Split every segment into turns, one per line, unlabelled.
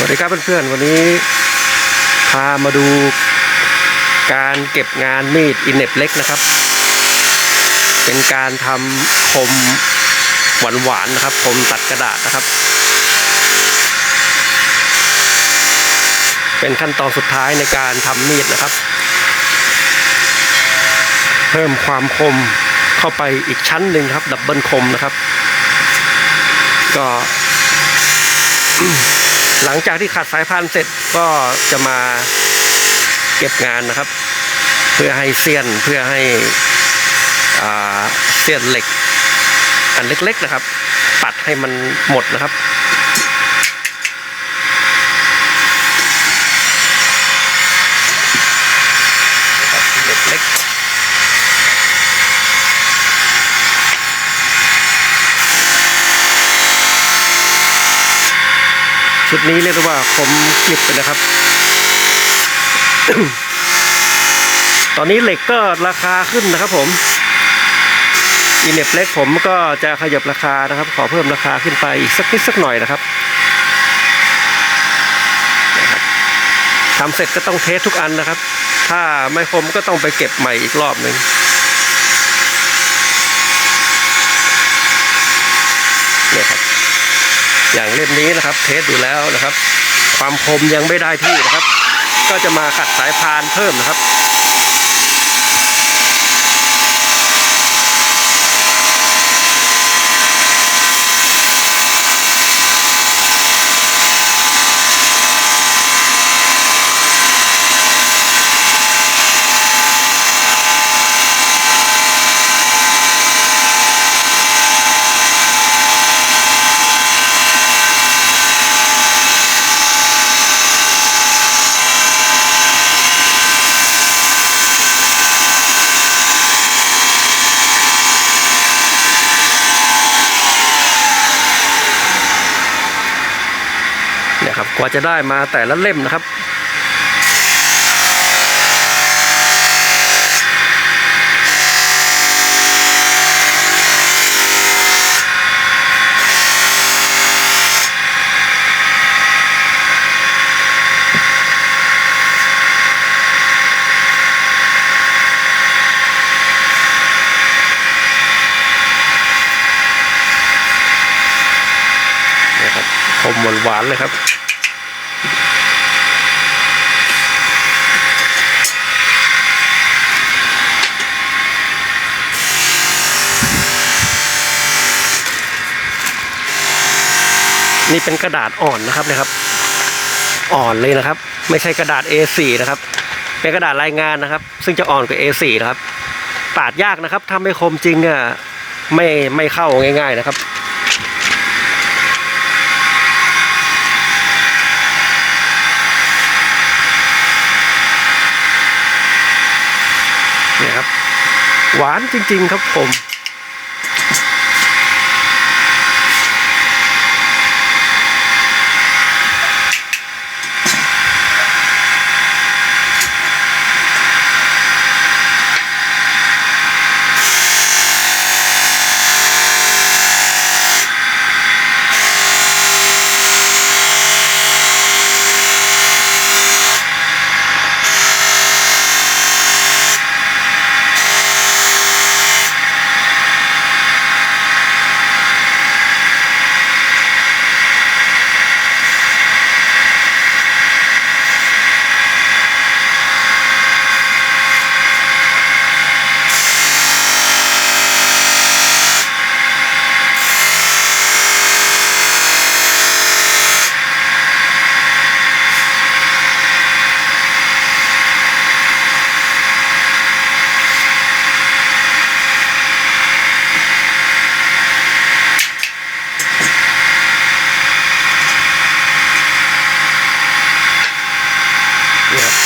สวัสดีครับเพื่อนๆวันนี้พามาดูการเก็บงานมีดอินเน็บเล็กนะครับ เป็นการทำคมหวานๆนะครับคมตัดกระดาษนะครับ เป็นขั้นตอนสุดท้ายในการทำมีดนะครับ เพิ่มความคมเข้าไปอีกชั้นหนึ่งครับ ดับเบิลคมนะครับ ก็ หลังจากที่ขัดสายพานเสร็จก็จะมาเก็บงานนะครับ เพื่อให้เสี้ยนเพื่อให้อ่าเสี้ยนเหล็ก อันเล็กๆนะครับตัดให้มันหมดนะครับ ชุดนี้เรียกได้ว่าคมกริบเลยนะครับ ตอนนี้เหล็กก็ราคาขึ้นนะครับ ผมอีเน็บเล็กผมก็จะขยับราคานะครับ ขอเพิ่มราคาขึ้นไปอีกสักนิดสักหน่อยนะครับทำเสร็จก็ต้องเทสทุกอันนะครับ ถ้าไม่คมก็ต้องไปเก็บใหม่อีกรอบหนึ่งเนี่ยครับ อย่างเล่มนี้นะครับ เทสดูแล้วนะครับ ความคมยังไม่ได้ที่นะครับ ก็จะมาขัดสายพานเพิ่มนะครับ กว่าจะได้มาแต่ละเล่มนะครับเนี่ยครับคมหวานๆเลยครับ นี่เป็นกระดาษอ่อนนะครับนะครับ อ่อนเลยนะครับ ไม่ใช่กระดาษ A4 นะครับ เป็นกระดาษรายงานนะครับ ซึ่งจะอ่อนกว่า A4 นะครับปาดยากนะครับถ้าไม่คมจริงเนี่ยไม่ไม่เข้าง่าย ๆนะครับเนี่ยครับ หวานจริง ๆ ครับผม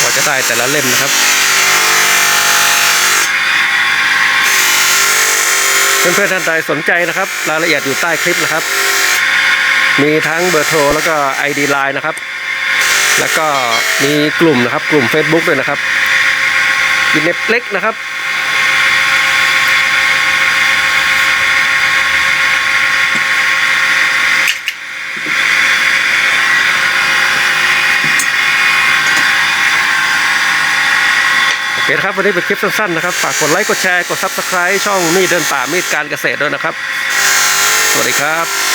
ว่าจะได้แต่ละเล่มนะครับเพื่อนๆท่านใดสนใจนะครับ รายละเอียดอยู่ใต้คลิปนะครับ มีทั้งเบอร์โทรแล้วก็ ID Line นะครับ แล้วก็มีกลุ่มนะครับ กลุ่ม Facebook ด้วยนะครับยินเน็ตเล็กนะครับ นครับวันนี้เป็นคลิปสั้นๆนะครับฝากกดไลค์กดแชร์กดซับสไครต์ช่องมีดเดินป่ามีดการเกษตรด้วยนะครับ สวัสดีครับ